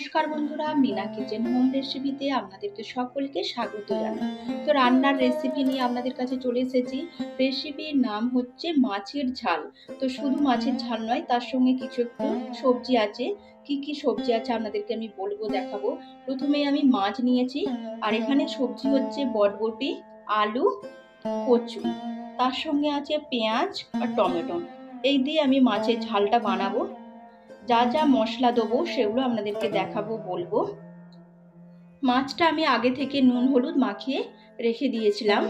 নমস্কার বন্ধুরা, Mina kitchen home রেসিপিতে আপনাদেরকে সকলকে স্বাগত জানাই। তো রান্নার রেসিপি নিয়ে আপনাদের কাছে চলে এসেছি। রেসিপির নাম হচ্ছে মাছের ঝাল। তো শুধু মাছের ঝাল নয়, তার সঙ্গে কিছু একটু সবজি আছে। কি কি সবজি আছে আপনাদেরকে আমি বলব, দেখাবো। প্রথমে আমি মাছ নিয়েছি, আর এখানে সবজি হচ্ছে বটবটি, আলু, কচু। তার সঙ্গে আছে পেঁয়াজ আর টমেটো। এই দিয়ে আমি মাছের ঝালটা বানাবো। যা যা মশলা দেবো সেগুলো আপনাদেরকে দেখাবো, বলব। মাছটা আমি আগে থেকে নুন, হলুদ মাখিয়ে রেখে দিয়েছিলাম।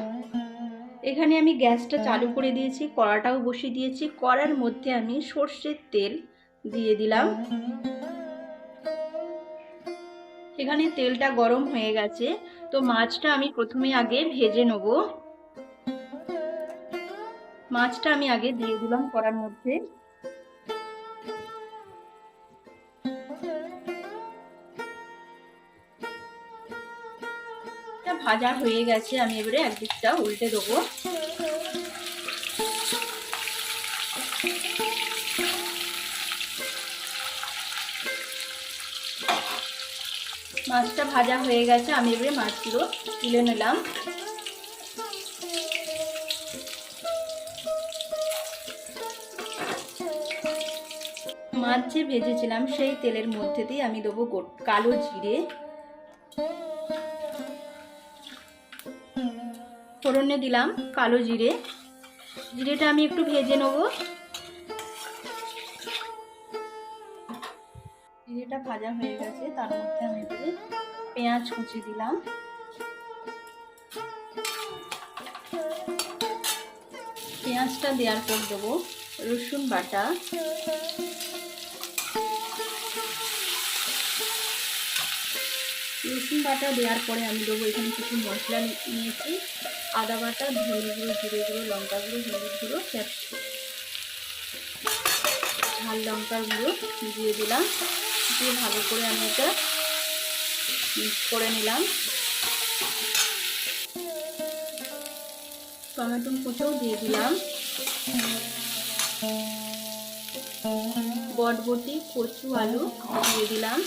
এখানে আমি গ্যাসটা চালু করে দিয়েছি, কড়াটাও বসিয়ে দিয়েছি। কড়ার মধ্যে আমি সর্ষের তেল দিয়ে দিলাম। এখানে তেলটা গরম হয়ে গেছে, তো মাছটা আমি প্রথমে আগে ভেজে নেব। মাছটা আমি আগে দিয়ে দিলাম কড়ার মধ্যে। ভাজা হয়ে গেছে, আমি এবারে একদিকটা উল্টে দেবো। মাছটা ভাজা হয়ে গেছে, আমি এবারে মাছগুলো তুলে নিলাম। মাছ যে ভেজেছিলাম, সেই তেলের মধ্যে দিয়ে আমি দেবো কালো জিরে। ফোড়নে দিলাম কালো জিরে। জিরেটা আমি একটু ভেজে নেব। জিরেটা ভাজা হয়ে গেছে, তার মধ্যে আমি পেঁয়াজ কুচি দিলাম। পেঁয়াজটা দেওয়ার পর দেবো রসুন বাটা। রসুন বাটা দেওয়ার পরে আমি দেবো এখানে কিছু মশলা নিয়েছি। আদা বাটা, ধনে গুঁড়ো, জিরে গুঁড়ো, লঙ্কা গুঁড়ো, হলুদ গুঁড়ো, ক্যাপসিকাম। ঝাল লঙ্কার গুঁড়ো দিয়ে দিলাম। দিয়ে ভালো করে আমি এটা মিক্স করে নিলাম। টমেটো কুচোও দিয়ে দিলাম। বটবটি, কচু, আলু দিয়ে দিলাম।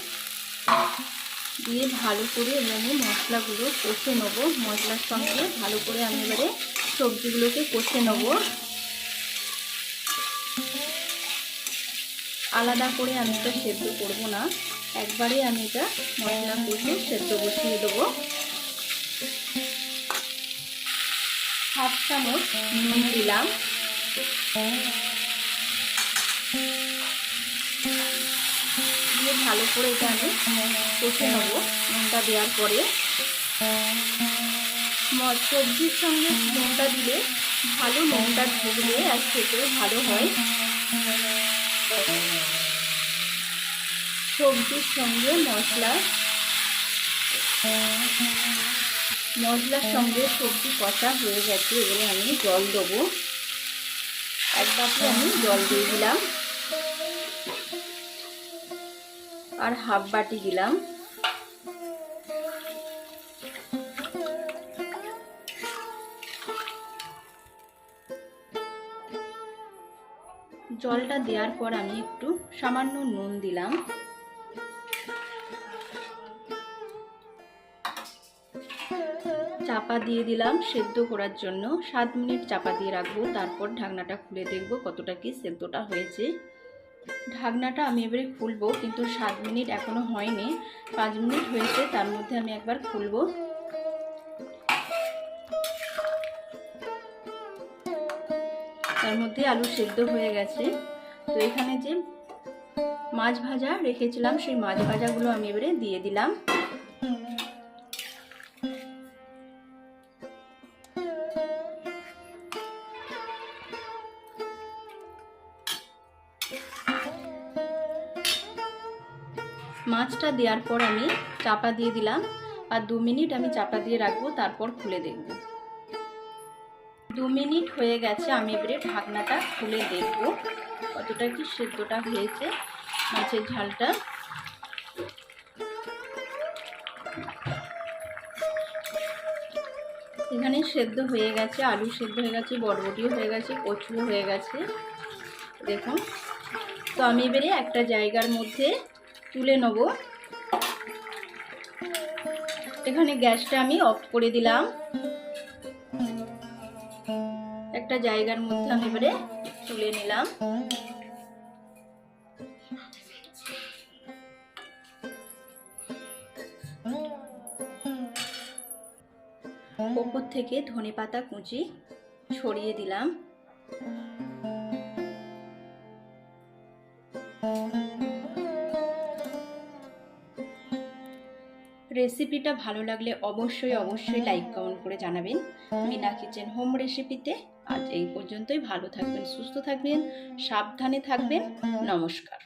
দিয়ে ভালো করে এবার আমি মশলাগুলো কষে নেব। মশলার সঙ্গে ভালো করে আমি এবারে সবজিগুলোকে কষে নেব। আলাদা করে আমি এটা সেদ্ধ করব না। একবারে আমি এটা মশলা কষে সেদ্ধ বসিয়ে দেবো। হাফ চামচ নুন দিলাম। ভালো করে এটা আমি কষে নেব। নুনটা দেওয়ার পরে সবজির সঙ্গে নুনটা দিলে ভালো নুনটা ঢুকলে আর খেতে ভালো হয়। সবজির সঙ্গে মশলা। মশলার সঙ্গে সবজি কষা হয়ে গেছে, এবারে আমি জল দেবো। এক বাটি আমি জল দিয়ে দিলাম। আর হাফ বাটি দিলাম। জলটা দেওয়ার পর আমি একটু সামান্য নুন দিলাম। চাপা দিয়ে দিলাম সেদ্ধ করার জন্য। সাত মিনিট চাপা দিয়ে রাখব, তারপর ঢাকনাটা খুলে দেখব কতটা কি সেদ্ধটা হয়েছে। ঢাকনাটা আমি এবারে খুলবো, কিন্তু সাত মিনিট এখনও হয়নি। পাঁচ মিনিট হয়েছে, তার মধ্যে আমি একবার খুলবো। তার মধ্যে আলু সেদ্ধ হয়ে গেছে। তো এখানে যে মাছ ভাজা রেখেছিলাম, সেই মাছ ভাজাগুলো আমি এবারে দিয়ে দিলাম। মাছটা দেওয়ার পর আমি চাপা দিয়ে দিলাম আর দু মিনিট আমি চাপা দিয়ে রাখব, তারপর খুলে দেখব। দু মিনিট হয়ে গেছে, আমি এবারে ঢাকনাটা খুলে দেখব কতটা কি সেদ্ধটা হয়েছে মাছের ঝালটা। এখানে সেদ্ধ হয়ে গেছে, আলু সেদ্ধ হয়ে গেছে, বরবটিও হয়ে গেছে, কচুও হয়ে গেছে, দেখুন। তো আমি এবারে একটা জায়গার মধ্যে তুলে নেব। এখানে গ্যাসটা আমি অফ করে দিলাম। একটা জায়গার মধ্যে আমি এবারে তুলে নিলাম। ওপর থেকে ধনে পাতা কুচি ছড়িয়ে দিলাম। রেসিপিটা ভালো লাগলে অবশ্যই অবশ্যই লাইক কমেন্ট করে জানাবেন। মিনা কিচেন হোম রেসিপিতে আজ এই পর্যন্তই। ভালো থাকবেন, সুস্থ থাকবেন, সাবধানে থাকবেন। নমস্কার।